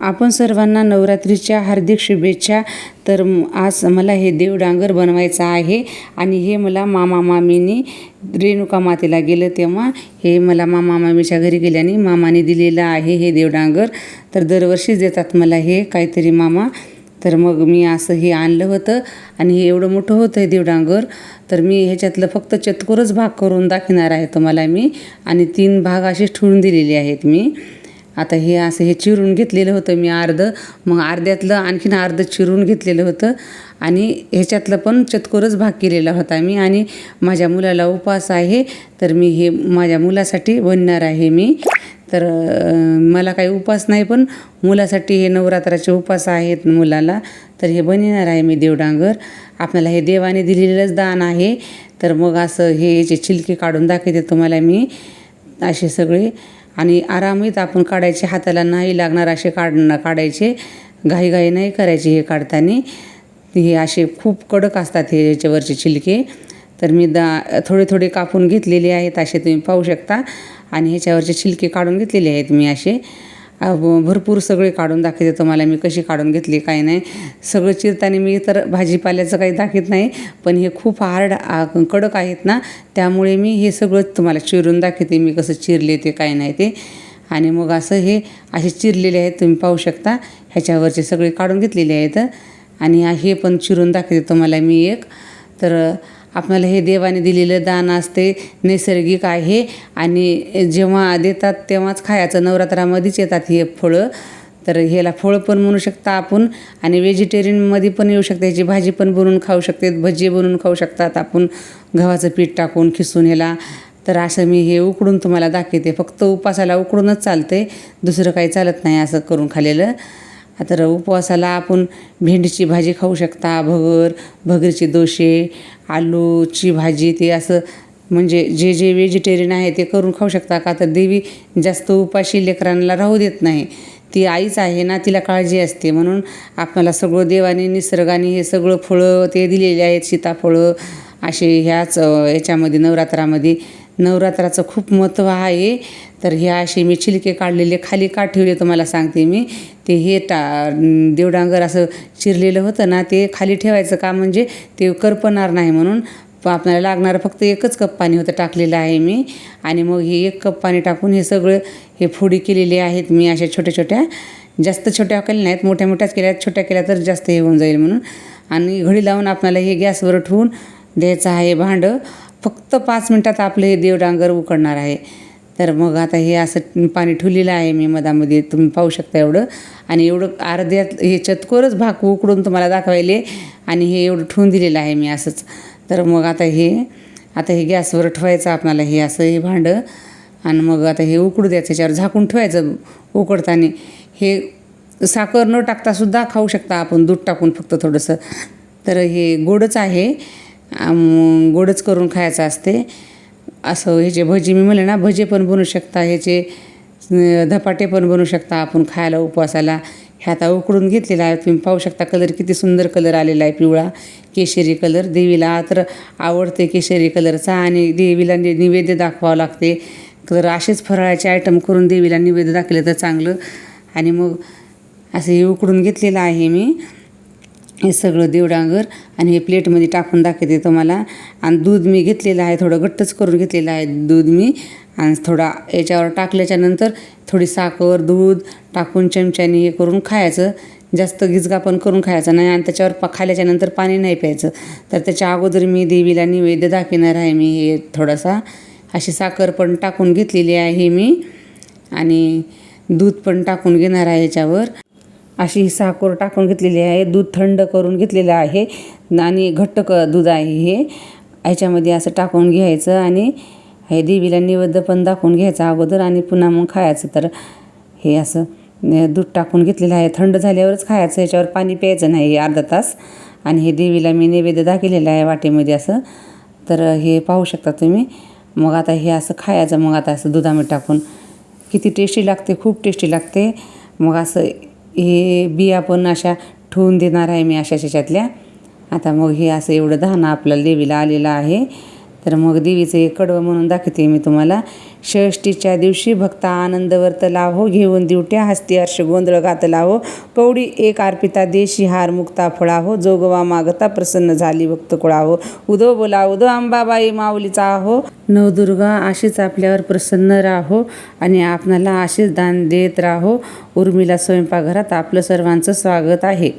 आपण सर्वांना नवरात्रीच्या हार्दिक शुभेच्छा. तर आज मला हे देवडांगर बनवायचं आहे आणि हे मला मामा मामीनी रेणुका मातेला गेलं तेव्हा हे मला मामा मामीच्या घरी गेल्याने मामाने दिलेलं आहे हे देवडांगर तर दरवर्षीच देतात मला हे काहीतरी मामा. तर मग मी असं हे आणलं होतं आणि हे एवढं मोठं होतं हे देवडांगर तर मी ह्याच्यातलं फक्त चतकोरच भाग करून दाखवणार आहे तुम्हाला मी आणि तीन भाग असे ठेवून दिलेले आहेत मी. आता हे असं हे चिरून घेतलेलं होतं मी अर्धं मग अर्ध्यातलं आणखीन अर्धं चिरून घेतलेलं होतं. आणि ह्याच्यातलं पण चतकोरच भाग केलेला होता मी. आणि माझ्या मुलाला उपवास आहे तर मी हे माझ्या मुलासाठी बनणार आहे मी. तर मला काही उपास नाही पण मुलासाठी हे नवरात्राचे उपास आहेत मुलाला. तर हे बनणार आहे मी देवडांगर. आपल्याला हे देवाने दिलेलंच दान आहे. तर मग असं हे याचे छिलके काढून दाखवते तुम्हाला मी असे सगळे. आणि आरामीत आपण काढायचे हाताला नाही लागणार असे काढणं काढायचे. घाईघाई नाही करायचे हे काढताना. हे असे खूप कडक असतात हे याच्यावरचे छिलके. तर मी दा थोडे थोडे कापून घेतलेले आहेत असे तुम्ही पाहू शकता. आणि ह्याच्यावरचे छिलके काढून घेतलेले आहेत मी असे. भरपूर सगळे काढून दाखवते तुम्हाला मी कशी काढून घेतली काय नाही. सगळं चिरताना मी तर भाजीपाल्याचं काही दाखवत नाही पण हे खूप हार्ड कडक आहेत ना त्यामुळे मी हे सगळं तुम्हाला चिरून दाखवते मी कसं चिरले ते काय नाही ते. आणि मग असं हे असे चिरलेले आहेत तुम्ही पाहू शकता ह्याच्यावरचे सगळे काढून घेतलेले आहेत. आणि हे पण चिरून दाखवते तुम्हाला मी एक. तर आपल्याला हे देवाने दिलेलं दान असते नैसर्गिक आहे. आणि जेव्हा देतात तेव्हाच खायचं. नवरात्रामध्येच येतात हे फळं. तर ह्याला फळं पण म्हणू शकता आपण. आणि व्हेजिटेरियनमध्ये पण येऊ शकते. ह्याची भाजी पण बनवून खाऊ शकते. भजी बनवून खाऊ शकतात आपण. गव्हाचं पीठ टाकून खिसून ह्याला. तर असं मी हे उकडून तुम्हाला दाखवते. फक्त उपासाला उकडूनच चालते दुसरं काही चालत नाही असं करून खालेलं आता र उपवासाला आपण भेंडीची भाजी खाऊ शकता भगर भगरीचे दोशे आलूची भाजी ते असं म्हणजे जे जे व्हेजिटेरियन आहे ते करून खाऊ शकता. का तर देवी जास्त उपाशी लेकरांना राहू देत नाही. ती आईच आहे ना तिला काळजी असते. म्हणून आपल्याला सगळं देवाने निसर्गाने हे सगळं फळं ते दिलेले आहेत सीताफळं असे ह्याच याच्यामध्ये नवरात्रामध्ये नवरात्राचं खूप महत्त्व आहे. तर हे असे मी छिलके काढलेले खाली का ठेवले तुम्हाला सांगते मी. ते हे टा देवडांगर असं चिरलेलं होतं ना ते खाली ठेवायचं का म्हणजे ते करपणार नाही म्हणून प- आपल्याला लागणारं फक्त एकच कप पाणी होतं टाकलेलं आहे मी. आणि मग हे एक कप पाणी टाकून हे सगळं हे फोडी केलेले आहेत मी अशा छोट्या छोट्या. जास्त छोट्या केल्या नाहीत मोठ्या मोठ्याच केल्या आहेत. छोट्या केल्या तर जास्त हे होऊन जाईल म्हणून. आणि घडी लावून आपल्याला हे गॅसवर ठेवून द्यायचं आहे भांडं. फक्त पाच मिनटात आपलं हे देवडांगर उकडणार आहे. तर मग आता हे असं पाणी ठेवलेलं आहे मी मधामध्ये तुम्ही पाहू शकता एवढं. आणि एवढं अर्ध्यात हे चतकोरच भाक उकडून तुम्हाला दाखवायले आणि हे एवढं ठेवून दिलेलं आहे मी असंच. तर मग आता हे आता हे गॅसवर ठेवायचं आपणाला हे असं हे भांडं. आणि मग आता हे उकडू द्यायचं त्याच्यावर झाकून ठेवायचं उकडताना. हे साखर न टाकतासुद्धा खाऊ शकता आपण दूध टाकून फक्त थोडंसं. तर हे गोडच आहे. गोडच करून खायचं असते. असं ह्याचे भजी मी म्हणले ना भजे पण बनवू शकता ह्याचे धपाटे पण बनवू शकता आपण खायला उपवासाला. हे आता उकडून घेतलेला आहे तुम्ही पाहू शकता कलर किती सुंदर कलर आलेला आहे पिवळा. केशरी कलर देवीला तर आवडते केशरी कलरचा आणि देवीला नि निवेद्य दाखवावं लागते. तर असेच फराळाचे आयटम करून देवीला निवेद्य दाखले तर चांगलं. आणि मग असं हे उकडून घेतलेलं आहे मी. हे सगळं देवडांगर आणि हे प्लेटमध्ये टाकून दाखवते तुम्हाला. आणि दूध मी घेतलेलं आहे थोडं घट्टच करून घेतलेलं आहे दूध मी. आणि थोडा याच्यावर टाकल्याच्या नंतर थोडी साखर दूध टाकून चमच्याने हे करून खायचं. जास्त गिजगा पण करून खायचं नाही आणि त्याच्यावर प खाल्याच्यानंतर पाणी नाही प्यायचं. तर त्याच्या अगोदर मी देवीला निवेद्य दाखवणार आहे मी हे थोडासा. अशी साखर पण टाकून घेतलेली आहे मी. आणि दूध पण टाकून घेणार आहे याच्यावर. अशी ही साखर टाकून घेतलेली आहे दूध थंड करून घेतलेलं आहे. आणि घट्ट क दूध आहे हे. ह्याच्यामध्ये असं टाकून घ्यायचं आणि हे देवीला नैवेद्य पण दाखवून घ्यायचं अगोदर आणि पुन्हा मग खायचं. तर हे असं दूध टाकून घेतलेलं आहे. थंड झाल्यावरच खायचं ह्याच्यावर पाणी प्यायचं नाही हे अर्धा तास. आणि हे देवीला मी नैवेद्य दाखवलेलं आहे वाटेमध्ये असं. तर हे पाहू शकता तुम्ही. मग आता हे असं खायचं मग आता असं दुधामध्ये टाकून. किती टेस्टी लागते खूप टेस्टी लागते. मग असं हे बिया पण अशा ठेवून देणार आहे मी अशा त्याच्यातल्या आता मग हे असं एवढं धान आपल्याला देवीला आलेलं आहे. तर मग देवीचं हे कडवं म्हणून दाखवते मी तुम्हाला. षष्टीच्या दिवशी भक्ता आनंदवर तलाव हो घेऊन दिवट्या हस्ती हर्ष गोंधळ घातला हो कवडी एक अर्पिता देशी हार मुक्ता फळा हो जोगवा मागता प्रसन्न झाली भक्त कुळा हो उदो बोला उदो अंबाबाई माऊलीचा हो नवदुर्गा अशीच आपल्यावर प्रसन्न राहो आणि आपणाला अशीच दान देत राहो. उर्मिला स्वयंपाकघरात आपलं सर्वांचं स्वागत आहे.